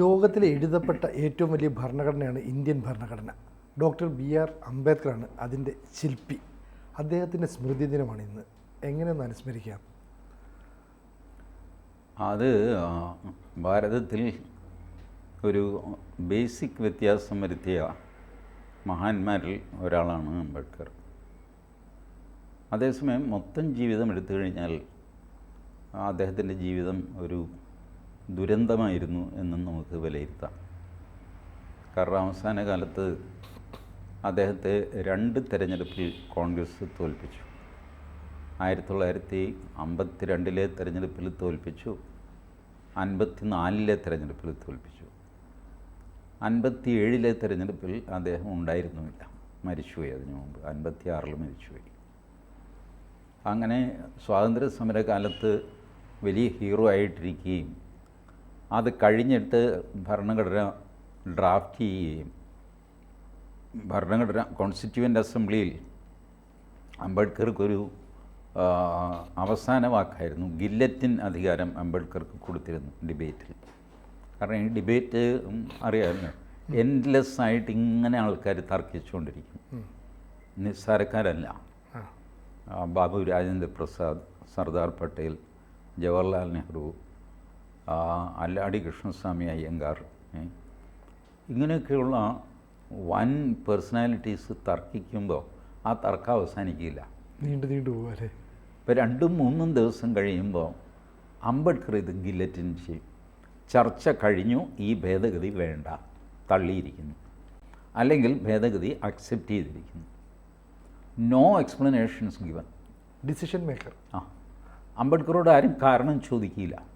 ലോകത്തിലെ എഴുതപ്പെട്ട ഏറ്റവും വലിയ ഭരണഘടനയാണ് ഇന്ത്യൻ ഭരണഘടന. ഡോക്ടർ ബി ആർ അംബേദ്കറാണ് അതിന്റെ ശില്പി. അദ്ദേഹത്തിന്റെ സ്മൃതി ദിനമാണ് ഇന്ന്. എങ്ങനെയൊന്ന് അനുസ്മരിക്കാം? അത് ഭാരതത്തിൽ ഒരു ബേസിക് വ്യത്യാസം വരുത്തിയ മഹാന്മാരിൽ ഒരാളാണ് അംബേദ്കർ. അതേസമയം മൊത്തം ജീവിതം എടുത്തു കഴിഞ്ഞാൽ അദ്ദേഹത്തിന്റെ ജീവിതം ഒരു ദുരന്തമായിരുന്നു എന്നും നമുക്ക് വിലയിരുത്താം. കാരണം അവസാന കാലത്ത് അദ്ദേഹത്തെ രണ്ട് തെരഞ്ഞെടുപ്പിൽ കോൺഗ്രസ് തോൽപ്പിച്ചു. ആയിരത്തി തൊള്ളായിരത്തി അമ്പത്തി രണ്ടിലെ തെരഞ്ഞെടുപ്പിൽ തോൽപ്പിച്ചു. അൻപത്തി നാലിലെ തെരഞ്ഞെടുപ്പിൽ തോൽപ്പിച്ചു. അൻപത്തി ഏഴിലെ തെരഞ്ഞെടുപ്പിൽ അദ്ദേഹം ഉണ്ടായിരുന്നുമില്ല. മരിച്ചുപോയി അതിനു മുമ്പ്. അൻപത്തി ആറിൽ മരിച്ചുപോയി. അങ്ങനെ സ്വാതന്ത്ര്യ സമരകാലത്ത് വലിയ ഹീറോ ആയിട്ടിരിക്കുകയും അത് കഴിഞ്ഞിട്ട് ഭരണഘടന ഡ്രാഫ്റ്റ് ചെയ്യുകയും ഭരണഘടന കോൺസ്റ്റിറ്റ്യൂവന്റ് അസംബ്ലിയിൽ അംബേദ്കർക്കൊരു ഒരു അവസാന വാക്കായിരുന്നു. ഗില്ലറ്റിൻ അധികാരം അംബേദ്കർക്ക് കൊടുത്തിരുന്നു ഡിബേറ്റിൽ കാരണം ഈ ഡിബേറ്റ് അറിയാമല്ലോ എൻഡ്ലെസ് ആയിട്ട് ഇങ്ങനെ ആൾക്കാർ തർക്കിച്ചുകൊണ്ടിരിക്കും. നിസ്സാരക്കാരല്ല. ബാബു രാജേന്ദ്ര പ്രസാദ് സർദാർ പട്ടേൽ ജവഹർലാൽ നെഹ്റു അല്ലാടി കൃഷ്ണസ്വാമി അയ്യങ്കാർ. ഇങ്ങനെയൊക്കെയുള്ള വൻ പേഴ്സണാലിറ്റീസ് തർക്കിക്കുമ്പോൾ ആ തർക്കം അവസാനിക്കില്ല. നീണ്ടു നീണ്ടു പോകാല്ലേ ഇപ്പോൾ രണ്ടും മൂന്നും ദിവസം കഴിയുമ്പോൾ അംബേദ്കർ ഇത് ഗില്ലറ്റിൻ ചെയ്യും ചർച്ച കഴിഞ്ഞു ഈ ഭേദഗതി വേണ്ട തള്ളിയിരിക്കുന്നു. അല്ലെങ്കിൽ ഭേദഗതി അക്സെപ്റ്റ് ചെയ്തിരിക്കുന്നു. No explanations given decision maker ആ. അംബേദ്കറോട് ആരും കാരണം ചോദിക്കില്ല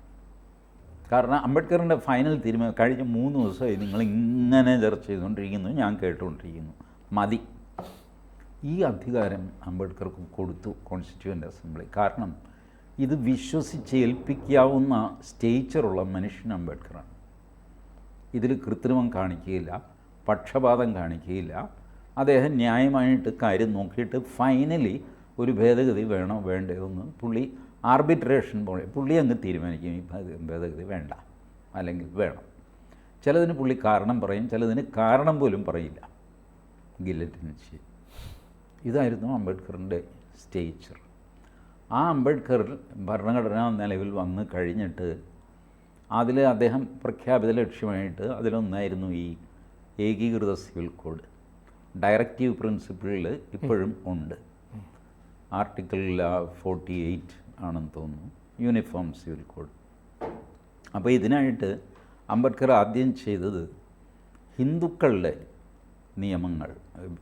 കാരണം അംബേദ്കറിന്റെ ഫൈനൽ തീരുമാനം കഴിഞ്ഞ മൂന്ന് ദിവസമായി നിങ്ങൾ ഇങ്ങനെ ചർച്ച ചെയ്തുകൊണ്ടിരിക്കുന്നു ഞാൻ കേട്ടുകൊണ്ടിരിക്കുന്നു. മതി. ഈ അധികാരം അംബേദ്കർക്ക് കൊടുത്തു കോൺസ്റ്റിറ്റ്യൂവന്റ് അസംബ്ലി കാരണം ഇത് വിശ്വസിച്ച് ഏൽപ്പിക്കാവുന്ന സ്റ്റേച്ചറുള്ള മനുഷ്യൻ അംബേദ്കറാണ്. ഇതിൽ കൃത്രിമം കാണിക്കുകയില്ല പക്ഷപാതം കാണിക്കുകയില്ല. അദ്ദേഹം ന്യായമായിട്ട് കാര്യം നോക്കിയിട്ട് ഫൈനലി ഒരു ഭേദഗതി വേണോ വേണ്ടതെന്ന് പുള്ളി ആർബിട്രേഷൻ പോലെ പുള്ളി അങ്ങ് തീരുമാനിക്കും ഈ ഭേദ- ഭേദഗതി വേണ്ട അല്ലെങ്കിൽ വേണം. ചിലതിന് പുള്ളി കാരണം പറയും ചിലതിന് കാരണം പോലും പറയില്ല. ഗില്ലറ്റിനിച്ച് ഇതായിരുന്നു അംബേദ്കറിന്റെ സ്റ്റേച്ചർ. ആ അംബേദ്കർ ഭരണഘടന നിലവിൽ വന്ന് കഴിഞ്ഞിട്ട് അതിൽ അദ്ദേഹം പ്രഖ്യാപിത ലക്ഷ്യമായിട്ട് അതിലൊന്നായിരുന്നു ഈ ഏകീകൃത സിവിൽ കോഡ്. ഡയറക്റ്റീവ് പ്രിൻസിപ്പിളിൽ ഇപ്പോഴും ഉണ്ട്. ആർട്ടിക്കിൾ ഫോർട്ടി എയ്റ്റ് ആണെന്ന് തോന്നുന്നു. യൂണിഫോം സിവിൽ കോഡ് അപ്പോൾ ഇതിനായിട്ട് അംബേദ്കർ ആദ്യം ചെയ്തത് ഹിന്ദുക്കളുടെ നിയമങ്ങൾ.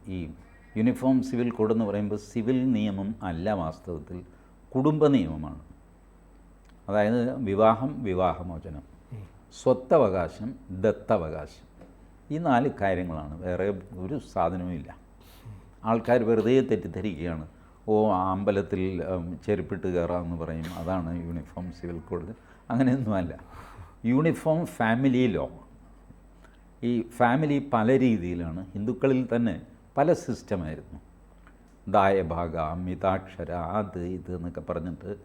ഈ യൂണിഫോം സിവിൽ കോഡ് എന്ന് പറയുമ്പോൾ സിവിൽ നിയമം അല്ല വാസ്തവത്തിൽ കുടുംബ നിയമമാണ്. അതായത് വിവാഹം വിവാഹമോചനം സ്വത്തവകാശം ദത്തവകാശം. ഈ നാല് കാര്യങ്ങളാണ്. വേറെ ഒരു സാധനവുമില്ല. ആൾക്കാർ വെറുതെ തെറ്റിദ്ധരിക്കുകയാണ്. ഓ ആ അമ്പലത്തിൽ ചെരുപ്പിട്ട് കയറാമെന്ന് പറയും. അതാണ് യൂണിഫോം സിവിൽ കോഡ്. അങ്ങനെയൊന്നുമല്ല. Uniform family law. ഈ ഫാമിലി പല രീതിയിലാണ്. ഹിന്ദുക്കളിൽ തന്നെ പല സിസ്റ്റമായിരുന്നു. ദായഭാഗ മിതാക്ഷര അത് ഇത് എന്നൊക്കെ പറഞ്ഞിട്ട്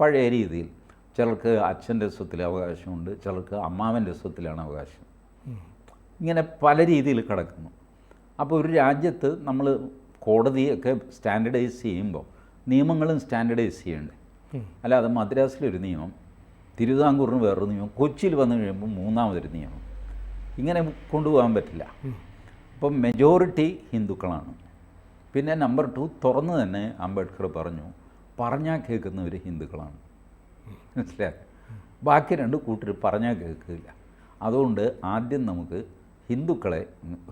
പഴയ രീതിയിൽ. ചിലർക്ക് അച്ഛന്റെ സ്വത്തിൽ അവകാശമുണ്ട് ചിലർക്ക് അമ്മാവന്റെ സ്വത്തിലാണ് അവകാശം. ഇങ്ങനെ പല രീതിയിൽ കിടക്കുന്നു. അപ്പോൾ ഒരു രാജ്യത്ത് നമ്മൾ കോടതിയൊക്കെ സ്റ്റാൻഡേർഡൈസ് ചെയ്യുമ്പോൾ നിയമങ്ങളും സ്റ്റാൻഡർഡൈസ് ചെയ്യണ്ടേ? അല്ലാതെ മദ്രാസിലൊരു നിയമം തിരുവിതാംകൂറിന് വേറൊരു നിയമം കൊച്ചിയിൽ വന്നു കഴിയുമ്പോൾ മൂന്നാമതൊരു നിയമം. ഇങ്ങനെ കൊണ്ടുപോകാൻ പറ്റില്ല. അപ്പം മെജോറിറ്റി ഹിന്ദുക്കളാണ്. പിന്നെ നമ്പർ ടു തുറന്ന് തന്നെ അംബേദ്കർ പറഞ്ഞു പറഞ്ഞാൽ കേൾക്കുന്നവർ ഹിന്ദുക്കളാണ്. മനസ്സിലായി? ബാക്കി രണ്ട് കൂട്ടർ പറഞ്ഞാൽ കേൾക്കില്ല. അതുകൊണ്ട് ആദ്യം നമുക്ക് ഹിന്ദുക്കളെ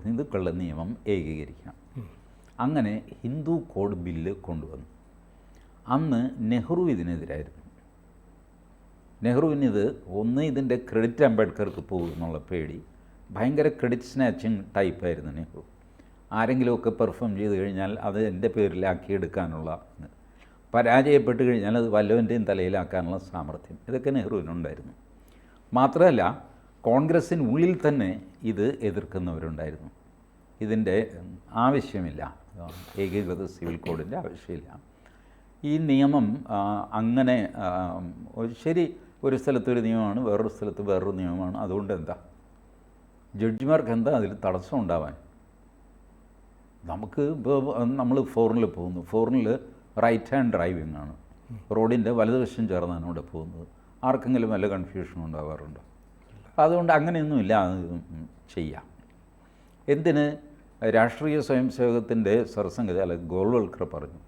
ഹിന്ദുക്കളുടെ നിയമം ഏകീകരിക്കാം. അങ്ങനെ ഹിന്ദു കോഡ് ബില്ല് കൊണ്ടുവന്നു. അന്ന് നെഹ്റു ഇതിനെതിരായിരുന്നു. നെഹ്റുവിന് ഇത് ഒന്ന് ഇതിന്റെ ക്രെഡിറ്റ് അംബേദ്കർക്ക് പോകും എന്നുള്ള പേടി ഭയങ്കര ക്രെഡിറ്റ് സ്നാച്ചിങ് ടൈപ്പായിരുന്നു നെഹ്റു. ആരെങ്കിലുമൊക്കെ പെർഫോം ചെയ്ത് കഴിഞ്ഞാൽ അത് എന്റെ പേരിലാക്കിയെടുക്കാനുള്ള. പരാജയപ്പെട്ട് കഴിഞ്ഞാൽ അത് വല്ലവന്റെയും തലയിലാക്കാനുള്ള സാമർഥ്യം. ഇതൊക്കെ നെഹ്റുവിനുണ്ടായിരുന്നു. മാത്രമല്ല കോൺഗ്രസ്സിനുള്ളിൽ തന്നെ ഇത് എതിർക്കുന്നവരുണ്ടായിരുന്നു. ഇതിന്റെ ആവശ്യമില്ല. ഏകീകൃത സിവിൽ കോഡിന്റെ ആവശ്യമില്ല. ഈ നിയമം അങ്ങനെ ശരി ഒരു സ്ഥലത്തൊരു നിയമമാണ് വേറൊരു സ്ഥലത്ത് വേറൊരു നിയമമാണ്. അതുകൊണ്ട് എന്താ? ജഡ്ജിമാർക്ക് എന്താ അതിൽ തടസ്സം ഉണ്ടാവാൻ? നമുക്ക് ഇപ്പോൾ നമ്മൾ ഫോറിനിൽ പോകുന്നു. ഫോറിനിൽ റൈറ്റ് ഹാൻഡ് ഡ്രൈവിംഗ് ആണ്. റോഡിന്റെ വലതുവശം ചേർന്നാണ് ഇവിടെ പോകുന്നത്. ആർക്കെങ്കിലും വല്ല കൺഫ്യൂഷൻ ഉണ്ടാവാറുണ്ടോ? അതുകൊണ്ട് അങ്ങനെയൊന്നുമില്ല ചെയ്യാം. എന്തിന്? രാഷ്ട്രീയ സ്വയം സേവകത്തിന്റെ സർസംഗതി അല്ല ഗോൾവൽക്കർ പറഞ്ഞു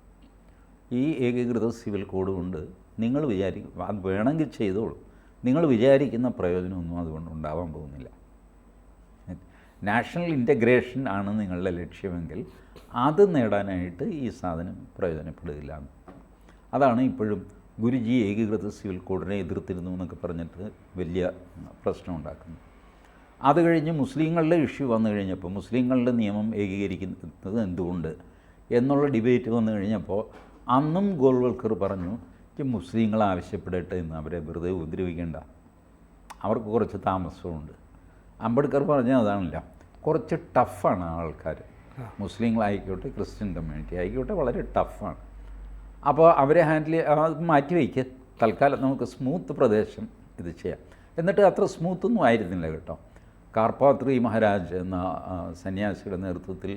ഈ ഏകീകൃത സിവിൽ കോഡ് കൊണ്ട് നിങ്ങൾ വിചാരിക്കും അത് വേണമെങ്കിൽ ചെയ്തോളൂ. നിങ്ങൾ വിചാരിക്കുന്ന പ്രയോജനമൊന്നും അതുകൊണ്ട് ഉണ്ടാവാൻ പോകുന്നില്ല. നാഷണൽ ഇന്റഗ്രേഷൻ ആണ് നിങ്ങളുടെ ലക്ഷ്യമെങ്കിൽ അത് നേടാനായിട്ട് ഈ സാധനം പ്രയോജനപ്പെടുകയില്ല. അതാണ് ഇപ്പോഴും ഗുരുജി ഏകീകൃത സിവിൽ കോഡിനെ എതിർത്തിരുന്നു എന്നൊക്കെ പറഞ്ഞിട്ട് വലിയ പ്രശ്നം ഉണ്ടാക്കുന്നു അത് കഴിഞ്ഞ് മുസ്ലിങ്ങളുടെ ഇഷ്യൂ വന്നു കഴിഞ്ഞപ്പോൾ മുസ്ലിങ്ങളുടെ നിയമം ഏകീകരിക്കുന്നത് എന്തുകൊണ്ട് എന്നുള്ള ഡിബേറ്റ് വന്നു കഴിഞ്ഞപ്പോൾ അന്നും ഗോൾവൽക്കർ പറഞ്ഞു ഈ മുസ്ലിങ്ങൾ ആവശ്യപ്പെടട്ടെ എന്ന് അവരെ വെറുതെ ഉപദ്രവിക്കേണ്ട. അവർക്ക് കുറച്ച് താമസമുണ്ട്. അംബേദ്കർ പറഞ്ഞ അതാണല്ല കുറച്ച് ടഫാണ് ആൾക്കാർ മുസ്ലിങ്ങളായിക്കോട്ടെ ക്രിസ്ത്യൻ കമ്മ്യൂണിറ്റി ആയിക്കോട്ടെ വളരെ ടഫാണ്. അപ്പോൾ അവരെ ഹാൻഡിൽ അത് മാറ്റി വയ്ക്കുക തൽക്കാലം നമുക്ക് സ്മൂത്ത് പ്രദേശം ഇത് ചെയ്യാം. എന്നിട്ട് അത്ര സ്മൂത്തൊന്നും ആയിരുന്നില്ല കേട്ടോ. കാർപ്പാത്രി മഹാരാജ് എന്ന സന്യാസിയുടെ നേതൃത്വത്തിൽ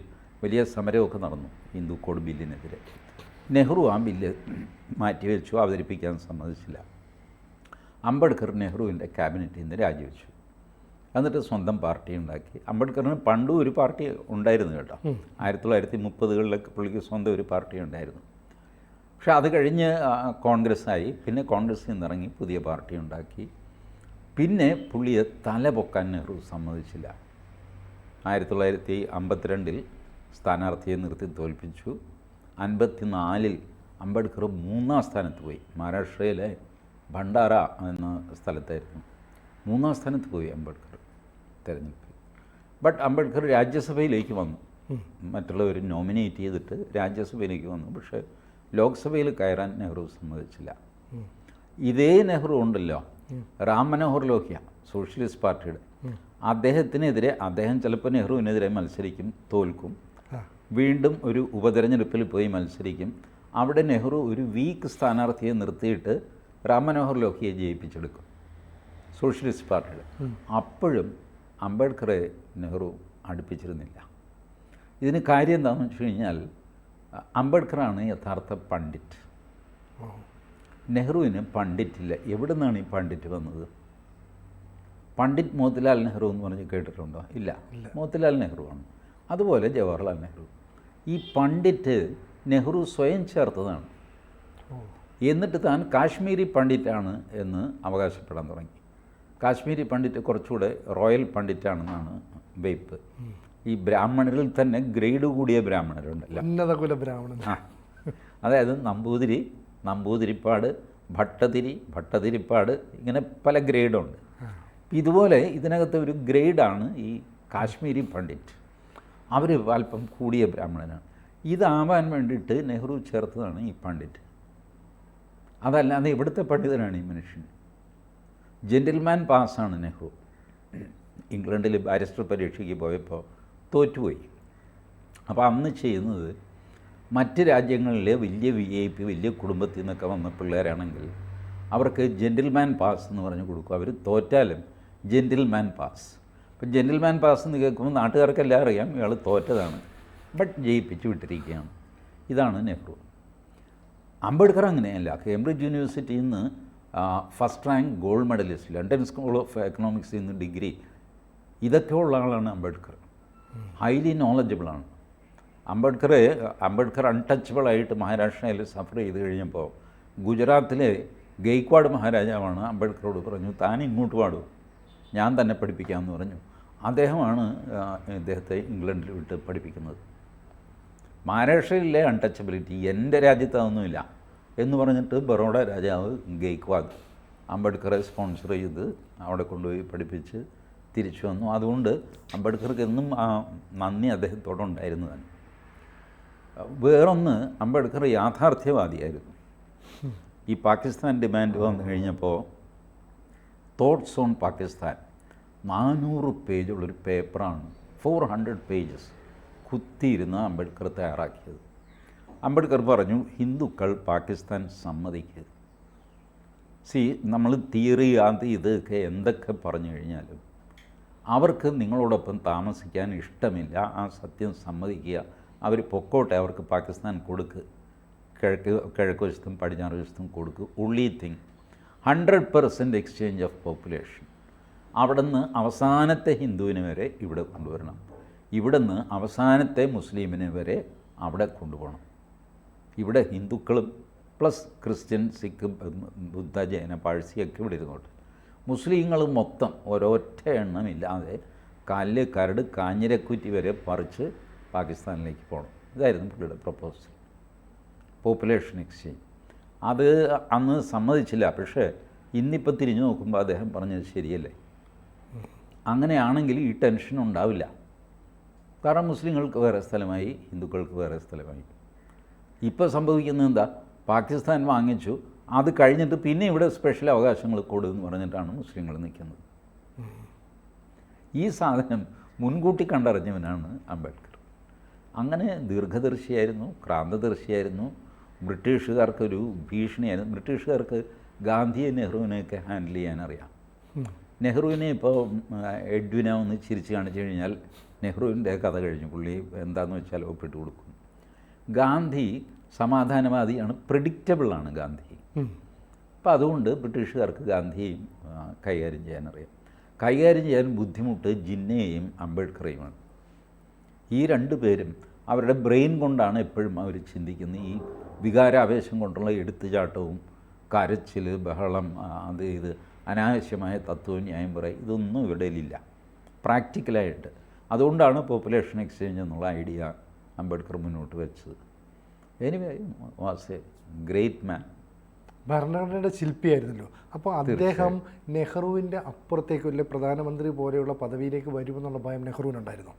വലിയ സമരമൊക്കെ നടന്നു ഹിന്ദു കോഡ് ബില്ലിനെതിരെ. നെഹ്റു ആ ബില്ല് മാറ്റിവെച്ചു അവതരിപ്പിക്കാൻ സമ്മതിച്ചില്ല. അംബേദ്കർ നെഹ്റുവിന്റെ ക്യാബിനറ്റിൽ നിന്ന് രാജിവെച്ചു. എന്നിട്ട് സ്വന്തം പാർട്ടി ഉണ്ടാക്കി. അംബേദ്കറിന് പണ്ടും ഒരു പാർട്ടി ഉണ്ടായിരുന്നു കേട്ടോ. ആയിരത്തി തൊള്ളായിരത്തി മുപ്പതുകളിലൊക്കെ പുള്ളിക്ക് സ്വന്തം ഒരു പാർട്ടി ഉണ്ടായിരുന്നു. പക്ഷേ അത് കഴിഞ്ഞ് കോൺഗ്രസ്സായി. പിന്നെ കോൺഗ്രസ്സിൽ നിന്നിറങ്ങി പുതിയ പാർട്ടി ഉണ്ടാക്കി. പിന്നെ പുള്ളിയെ തല പൊക്കാൻ നെഹ്റു സമ്മതിച്ചില്ല. ആയിരത്തി തൊള്ളായിരത്തി അമ്പത്തിരണ്ടിൽ സ്ഥാനാർത്ഥിയെ നിർത്തി തോൽപ്പിച്ചു. അൻപത്തിനാലിൽ അംബേദ്കർ മൂന്നാം സ്ഥാനത്ത് പോയി. മഹാരാഷ്ട്രയിലെ ഭണ്ഡാര എന്ന സ്ഥലത്തായിരുന്നു. മൂന്നാം സ്ഥാനത്ത് പോയി അംബേദ്കർ തിരഞ്ഞെടുപ്പിൽ. ബട്ട് അംബേദ്കർ രാജ്യസഭയിലേക്ക് വന്നു. മറ്റുള്ളവർ നോമിനേറ്റ് ചെയ്തിട്ട് രാജ്യസഭയിലേക്ക് വന്നു. പക്ഷേ ലോക്സഭയിൽ കയറാൻ നെഹ്റു സമ്മതിച്ചില്ല. ഇതേ നെഹ്റു ഉണ്ടല്ലോ. റാം മനോഹർ ലോഹ്യ സോഷ്യലിസ്റ്റ് പാർട്ടിയുടെ. അദ്ദേഹത്തിനെതിരെ അദ്ദേഹം ചിലപ്പോൾ നെഹ്റുവിനെതിരെ മത്സരിക്കും തോൽക്കും. വീണ്ടും ഒരു ഉപതെരഞ്ഞെടുപ്പിൽ പോയി മത്സരിക്കും. അവിടെ നെഹ്റു ഒരു വീക്ക് സ്ഥാനാർത്ഥിയെ നിർത്തിയിട്ട് റാം മനോഹർ ലോഹ്യയെ ജയിപ്പിച്ചെടുക്കും സോഷ്യലിസ്റ്റ് പാർട്ടിയുടെ. അപ്പോഴും അംബേദ്കറെ നെഹ്റു അടുപ്പിച്ചിരുന്നില്ല. ഇതിന് കാര്യം എന്താണെന്ന് വെച്ച് കഴിഞ്ഞാൽ അംബേദ്കറാണ് യഥാർത്ഥ പണ്ഡിറ്റ്. നെഹ്റുവിന് പണ്ഡിറ്റില്ല. എവിടെ നിന്നാണ് ഈ പണ്ഡിറ്റ് വന്നത്? പണ്ഡിറ്റ് മോത്തിലാൽ നെഹ്റു എന്ന് പറഞ്ഞ് കേട്ടിട്ടുണ്ടോ? ഇല്ല. മോത്തിലാൽ നെഹ്റു ആണ്. അതുപോലെ ജവഹർലാൽ നെഹ്റു. ഈ പണ്ഡിറ്റ് നെഹ്റു സ്വയം ചേർത്തതാണ്. എന്നിട്ട് താൻ കാശ്മീരി പണ്ഡിറ്റാണ് എന്ന് അവകാശപ്പെടാൻ തുടങ്ങി. കാശ്മീരി പണ്ഡിറ്റ് കുറച്ചുകൂടെ റോയൽ പണ്ഡിറ്റാണെന്നാണ് വെയ്പ്പ്. ഈ ബ്രാഹ്മണരിൽ തന്നെ ഗ്രേഡ് കൂടിയ ബ്രാഹ്മണരുണ്ടല്ലോ. ഉന്നത കുല ബ്രാഹ്മണൻ അതായത് നമ്പൂതിരി നമ്പൂതിരിപ്പാട് ഭട്ടതിരി ഭട്ടതിരിപ്പാട് ഇങ്ങനെ പല ഗ്രേഡുണ്ട്. ഇതുപോലെ ഇതിനകത്ത് ഒരു ഗ്രേഡാണ് ഈ കാശ്മീരി പണ്ഡിറ്റ്. അവർ അല്പം കൂടിയ ബ്രാഹ്മണനാണ്. ഇതാവാൻ വേണ്ടിയിട്ട് നെഹ്റു ചേർത്തതാണ് ഈ പണ്ഡിറ്റ്. അതല്ലാതെ ഇവിടുത്തെ പണ്ഡിതനാണ് ഈ മനുഷ്യൻ? ജെന്റിൽമാൻ പാസ്സാണ് നെഹ്റു. ഇംഗ്ലണ്ടിൽ ബാരിസ്റ്റർ പരീക്ഷയ്ക്ക് പോയപ്പോൾ തോറ്റുപോയി. അപ്പോൾ അന്ന് ചെയ്യുന്നത് മറ്റ് രാജ്യങ്ങളിലെ വലിയ വി ഐ പി വലിയ കുടുംബത്തിൽ നിന്നൊക്കെ വന്ന പിള്ളേരാണെങ്കിൽ അവർക്ക് ജെന്റിൽമാൻ പാസ് എന്ന് പറഞ്ഞ് കൊടുക്കും. അവർ തോറ്റാലും ജെന്റിൽമാൻ പാസ് അപ്പം ജെന്റിൽമാൻ പാസ് എന്ന് കേൾക്കുമ്പോൾ നാട്ടുകാർക്കെല്ലാം അറിയാം ഇയാൾ തോറ്റതാണ്. ബട്ട് ജയിപ്പിച്ച് വിട്ടിരിക്കുകയാണ്. ഇതാണ് നെഹ്റു. അംബേദ്കർ അങ്ങനെയല്ല. കേംബ്രിഡ്ജ് യൂണിവേഴ്സിറ്റിയിൽ നിന്ന് first rank gold medallist London school of എക്കണോമിക്സിൽ നിന്ന് ഡിഗ്രി ഇതൊക്കെ ഉള്ള ആളാണ് അംബേദ്കർ. ഹൈലി നോളജബിളാണ് അംബേദ്കർ അംബേദ്കർ അൺടച്ചബിളായിട്ട് മഹാരാഷ്ട്രയിൽ സഫർ ചെയ്ത് കഴിഞ്ഞപ്പോൾ ഗുജറാത്തിലെ ഗെയ്ക്വാഡ് മഹാരാജാവാണ് അംബേദ്കറോട് പറഞ്ഞു താൻ ഇങ്ങോട്ട് പാടും ഞാൻ തന്നെ പഠിപ്പിക്കാമെന്ന് പറഞ്ഞു. അദ്ദേഹമാണ് ഇദ്ദേഹത്തെ ഇംഗ്ലണ്ടിൽ വിട്ട് പഠിപ്പിക്കുന്നത്. മഹാരാഷ്ട്രയിലെ അൺടച്ചബിലിറ്റി എന്റെ രാജ്യത്ത് അതൊന്നുമില്ല എന്ന് പറഞ്ഞിട്ട് ബറോഡ രാജാവ് ഗെയ്ക്വാദ് അംബേദ്കറെ സ്പോൺസർ ചെയ്ത് അവിടെ കൊണ്ടുപോയി പഠിപ്പിച്ച് തിരിച്ചു വന്നു. അതുകൊണ്ട് അംബേദ്കർക്ക് എന്നും ആ നന്ദി അദ്ദേഹത്തോടുണ്ടായിരുന്നതാണ്. വേറൊന്ന് അംബേദ്കർ യാഥാർത്ഥ്യവാദിയായിരുന്നു. ഈ പാകിസ്ഥാൻ ഡിമാൻഡ് വന്നു കഴിഞ്ഞപ്പോൾ തോട്ട്സ് ഓൺ പാകിസ്ഥാൻ നാനൂറ് പേജുള്ളൊരു പേപ്പറാണ്. ഫോർ ഹൺഡ്രഡ് പേജസ് കുത്തിയിരുന്ന് അംബേദ്കർ തയ്യാറാക്കിയത്. അംബേദ്കർ പറഞ്ഞു ഹിന്ദുക്കൾ പാകിസ്ഥാൻ സമ്മതിക്കരുത്. സി നമ്മൾ തിയറി അത് ഇതൊക്കെ എന്തൊക്കെ പറഞ്ഞു കഴിഞ്ഞാലും അവർക്ക് നിങ്ങളോടൊപ്പം താമസിക്കാൻ ഇഷ്ടമില്ല ആ സത്യം സമ്മതിക്കുക അവർ പൊക്കോട്ടെ അവർക്ക് പാകിസ്ഥാൻ കൊടുക്ക്. കിഴക്ക് കിഴക്ക് വശത്തും പടിഞ്ഞാറ് വശത്തും കൊടുക്ക്. ഉള്ളി think hundred percent exchange of population അവിടെ നിന്ന് അവസാനത്തെ ഹിന്ദുവിനെ വരെ ഇവിടെ കൊണ്ടുവരണം. ഇവിടെ നിന്ന് അവസാനത്തെ മുസ്ലിമിനെ വരെ അവിടെ കൊണ്ടുപോകണം. ഇവിടെ ഹിന്ദുക്കളും പ്ലസ് ക്രിസ്ത്യൻ സിഖ് ബുദ്ധ ജൈന പാഴ്സിയൊക്കെ ഇവിടെ ഇരുന്നോട്ടെ. മുസ്ലിങ്ങൾ മൊത്തം ഒരൊറ്റ എണ്ണമില്ലാതെ കല്ല് കരട് കാഞ്ഞിരക്കുറ്റി വരെ പറിച്ച് പാകിസ്ഥാനിലേക്ക് പോകണം. ഇതായിരുന്നു പുള്ളിയുടെ പ്രപ്പോസൽ പോപ്പുലേഷൻ എക്സ്ചേഞ്ച് അത് അന്ന് സമ്മതിച്ചില്ല. പക്ഷേ ഇന്നിപ്പോൾ തിരിഞ്ഞു നോക്കുമ്പോൾ അദ്ദേഹം പറഞ്ഞത് ശരിയല്ലേ? അങ്ങനെയാണെങ്കിൽ ഈ ടെൻഷൻ ഉണ്ടാവില്ല. കാരണം മുസ്ലിങ്ങൾക്ക് വേറെ സ്ഥലമായി ഹിന്ദുക്കൾക്ക് വേറെ സ്ഥലമായി. ഇപ്പോൾ സംഭവിക്കുന്നത് എന്താ? പാകിസ്ഥാൻ വാങ്ങിച്ചു. അത് കഴിഞ്ഞിട്ട് പിന്നെ ഇവിടെ സ്പെഷ്യൽ അവകാശങ്ങൾ കൊടുന്ന് പറഞ്ഞിട്ടാണ് മുസ്ലിങ്ങൾ നിൽക്കുന്നത്. ഈ സാധനം മുൻകൂട്ടി കണ്ടറിഞ്ഞവനാണ് അംബേദ്കർ. അങ്ങനെ ദീർഘദർശിയായിരുന്നു ക്രാന്തദർശിയായിരുന്നു. ബ്രിട്ടീഷുകാർക്കൊരു ഭീഷണിയായിരുന്നു. ബ്രിട്ടീഷുകാർക്ക് ഗാന്ധിയെ നെഹ്റുവിനെയൊക്കെ ഹാൻഡിൽ ചെയ്യാൻ അറിയാം നെഹ്റുവിനെ ഇപ്പോൾ എഡ്വിന ഒന്ന് ചിരിച്ച് കാണിച്ചു കഴിഞ്ഞാൽ നെഹ്റുവിന്റെ കഥ കഴിഞ്ഞു. പുള്ളി എന്താണെന്ന് വെച്ചാൽ ഒപ്പിട്ട് കൊടുക്കും. ഗാന്ധി സമാധാനവാദിയാണ് പ്രിഡിക്റ്റബിളാണ് ഗാന്ധി. അപ്പോൾ അതുകൊണ്ട് ബ്രിട്ടീഷുകാർക്ക് ഗാന്ധിയെയും കൈകാര്യം ചെയ്യാനറിയാം. കൈകാര്യം ചെയ്യാൻ ബുദ്ധിമുട്ട് ജിന്നയെയും അംബേദ്കറെയുമാണ്. ഈ രണ്ട് പേരും അവരുടെ ബ്രെയിൻ കൊണ്ടാണ് എപ്പോഴും അവർ ചിന്തിക്കുന്നത്. ഈ വികാരാവേശം കൊണ്ടുള്ള എടുത്തുചാട്ടവും കരച്ചിൽ ബഹളം അത് ഇത് അനാവശ്യമായ തത്വവും ന്യായം പറയും ഇതൊന്നും ഇവരുടെ ഇല്ല. പ്രാക്ടിക്കലായിട്ട്. അതുകൊണ്ടാണ് പോപ്പുലേഷൻ എക്സ്ചേഞ്ച് എന്നുള്ള ഐഡിയ അംബേദ്കർ മുന്നോട്ട് വെച്ചത്. Anyway was a great man ഭരണഘടനയുടെ ശില്പിയായിരുന്നല്ലോ. അപ്പോൾ അദ്ദേഹം നെഹ്റുവിന്റെ അപ്പുറത്തേക്ക് വലിയ പ്രധാനമന്ത്രി പോലെയുള്ള പദവിയിലേക്ക് വരുമെന്നുള്ള ഭയം നെഹ്റുവിനുണ്ടായിരുന്നു?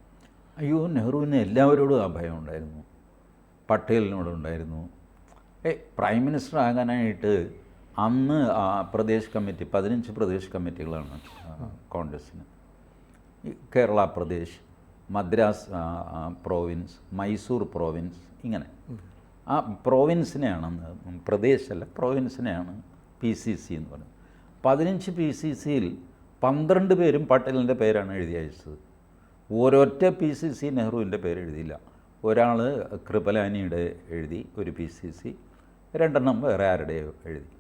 അയ്യോ നെഹ്റുവിന് എല്ലാവരോടും ആ ഭയം ഉണ്ടായിരുന്നു. പട്ടേലിനോടുണ്ടായിരുന്നു ഏ പ്രൈം മിനിസ്റ്റർ ആകാനായിട്ട് അന്ന് ആ പ്രദേശ് കമ്മിറ്റി പതിനഞ്ച് പ്രദേശ് കമ്മിറ്റികളാണ് കോൺഗ്രസ്സിന്. കേരള പ്രദേശ് മദ്രാസ് പ്രോവിൻസ് മൈസൂർ പ്രോവിൻസ് ഇങ്ങനെ. ആ പ്രോവിൻസിനെയാണ് അന്ന് പ്രദേശമല്ല പ്രോവിൻസിനെയാണ് പി സി സി എന്ന് പറയുന്നത്. പതിനഞ്ച് പി സി സിയിൽ പന്ത്രണ്ട് പേരും പട്ടേലിന്റെ പേരാണ് എഴുതി അയച്ചത്. ഓരൊറ്റ പി സി സി നെഹ്റുവിന്റെ പേര് എഴുതിയില്ല. ഒരാൾ കൃപലാനിയുടെ എഴുതി ഒരു പി സി സി രണ്ടെണ്ണം വേറെ ആരുടെയോ എഴുതി.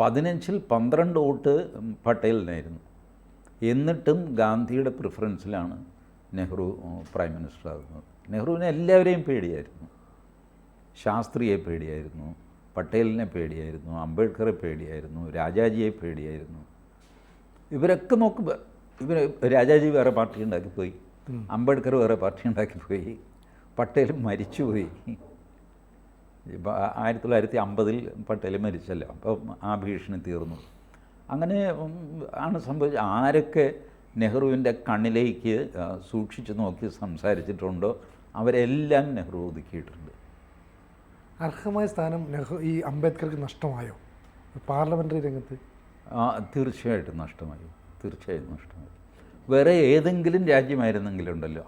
പതിനഞ്ചിൽ പന്ത്രണ്ട് വോട്ട് പട്ടേലിനായിരുന്നു. എന്നിട്ടും ഗാന്ധിയുടെ പ്രിഫറൻസിലാണ് നെഹ്റു പ്രൈം മിനിസ്റ്റർ ആകുന്നത്. നെഹ്റുവിനെ എല്ലാവരെയും പേടിയായിരുന്നു. ശാസ്ത്രിയെ പേടിയായിരുന്നു പട്ടേലിനെ പേടിയായിരുന്നു അംബേദ്കറെ പേടിയായിരുന്നു രാജാജിയെ പേടിയായിരുന്നു. ഇവരൊക്കെ നോക്കുമ്പോൾ ഇവർ രാജാജി വേറെ പാർട്ടി ഉണ്ടാക്കിപ്പോയി അംബേദ്കർ വേറെ പാർട്ടി ഉണ്ടാക്കിപ്പോയി പട്ടേൽ മരിച്ചുപോയി ഇപ്പം ആയിരത്തി തൊള്ളായിരത്തി അമ്പതിൽ പട്ടേൽ മരിച്ചല്ലോ. അപ്പം ആ ഭീഷണി തീർന്നു. അങ്ങനെ ആണ് സംഭവിച്ചത് ആരൊക്കെ നെഹ്റുവിന്റെ കണ്ണിലേക്ക് സൂക്ഷിച്ച് നോക്കി സംസാരിച്ചിട്ടുണ്ടോ? അവരെല്ലാം നെഹ്റു ഒതുക്കിയിട്ടുണ്ട്. അർഹമായ സ്ഥാനം നെഹ്റു ഈ അംബേദ്കർക്ക് നഷ്ടമായോ? പാർലമെന്ററി രംഗത്ത്? ആ, തീർച്ചയായിട്ടും നഷ്ടമായി. തീർച്ചയായും നഷ്ടമായി. വേറെ ഏതെങ്കിലും രാജ്യമായിരുന്നെങ്കിലുണ്ടല്ലോ.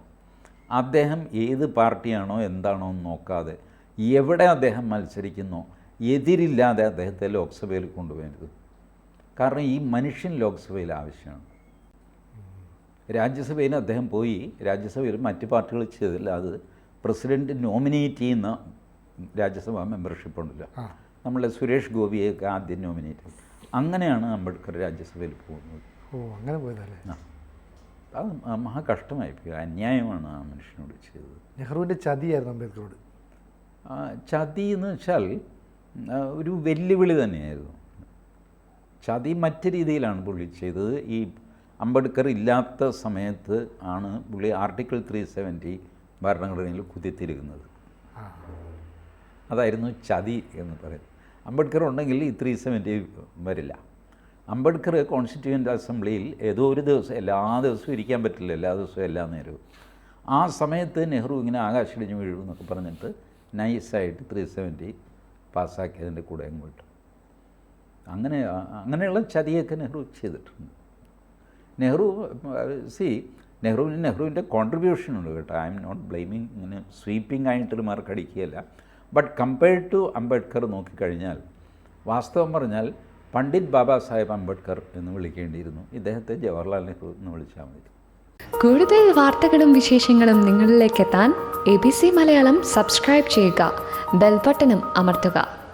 അദ്ദേഹം ഏത് പാർട്ടിയാണോ എന്താണോ എന്ന് നോക്കാതെ എവിടെ അദ്ദേഹം മത്സരിക്കുന്നോ എതിരില്ലാതെ അദ്ദേഹത്തെ ലോക്സഭയിൽ കൊണ്ടുപോയത്. കാരണം ഈ മനുഷ്യൻ ലോക്സഭയിൽ ആവശ്യമാണ്. രാജ്യസഭയിൽ അദ്ദേഹം പോയി രാജ്യസഭയിൽ മറ്റ് പാർട്ടികൾ ചെയ്തില്ല. അത് പ്രസിഡന്റ് നോമിനേറ്റ് ചെയ്യുന്ന രാജ്യസഭാ മെമ്പർഷിപ്പ് ഉണ്ടല്ലോ. നമ്മളെ സുരേഷ് ഗോപിയൊക്കെ ആദ്യം നോമിനേറ്റ് അങ്ങനെയാണ് അംബേദ്കർ രാജ്യസഭയിൽ പോകുന്നത്. ഓ അങ്ങനെ പോയതല്ലേ? അത് മഹാ കഷ്ടമായി. അന്യായമാണ് ആ മനുഷ്യനോട് ചെയ്തത്. നെഹ്റുവിന്റെ ചതിയായിരുന്നു അംബേദ്കറോട്. ആ, ചതി എന്ന് വെച്ചാൽ ഒരു വെല്ലുവിളി തന്നെയായിരുന്നു. ചതി മറ്റു രീതിയിലാണ് പുള്ളി ചെയ്തത്. ഈ അംബേദ്കർ ഇല്ലാത്ത സമയത്ത് ആണ് പുള്ളി ആർട്ടിക്കിൾ ത്രീ സെവന്റി ഭരണഘടനയിൽ കുതിത്തിരിക്കുന്നത്. അതായിരുന്നു ചതി എന്ന് പറയുന്നത്. അംബേദ്കർ ഉണ്ടെങ്കിൽ ഈ ത്രീ സെവന്റി വരില്ല. അംബേദ്കർ കോൺസ്റ്റിറ്റ്യൂവന്റ് അസംബ്ലിയിൽ ഏതോ ഒരു ദിവസം എല്ലാ ദിവസവും ഇരിക്കാൻ പറ്റില്ല എല്ലാ ദിവസവും എല്ലാ നേരവും. ആ സമയത്ത് നെഹ്റു ഇങ്ങനെ ആകാശിടിഞ്ഞ് വീഴും എന്നൊക്കെ പറഞ്ഞിട്ട് നൈസായിട്ട് ത്രീ സെവന്റി പാസ്സാക്കിയതിന്റെ കൂടെ അങ്ങോട്ട്. അങ്ങനെ അങ്ങനെയുള്ള ചതിയൊക്കെ നെഹ്റു ചെയ്തിട്ടുണ്ട്. നെഹ്റു സി നെഹ്റുവിന് നെഹ്റുവിന്റെ കോൺട്രിബ്യൂഷൻ ഉണ്ട് കേട്ടോ. ഐ എം നോട്ട് ബ്ലെയിമിങ് ഇങ്ങനെ സ്വീപ്പിംഗ് ആയിട്ടൊരു മാർക്ക് അടിക്കുകയല്ല. ബട്ട് കമ്പയർഡ് ടു അംബേദ്കർ നോക്കിക്കഴിഞ്ഞാൽ വാസ്തവം പറഞ്ഞാൽ പണ്ഡിറ്റ് ബാബാ സാഹേബ് അംബേദ്കർ എന്ന് വിളിക്കേണ്ടിയിരുന്നു. ഇദ്ദേഹത്തെ ജവഹർലാൽ നെഹ്റു എന്ന് വിളിച്ചാൽ മതി. കൂടുതൽ വാർത്തകളും വിശേഷങ്ങളും നിങ്ങളിലേക്ക് എത്താൻ A B C Malayalam subscribe ചെയ്യുക. ബെൽബട്ടനും അമർത്തുക.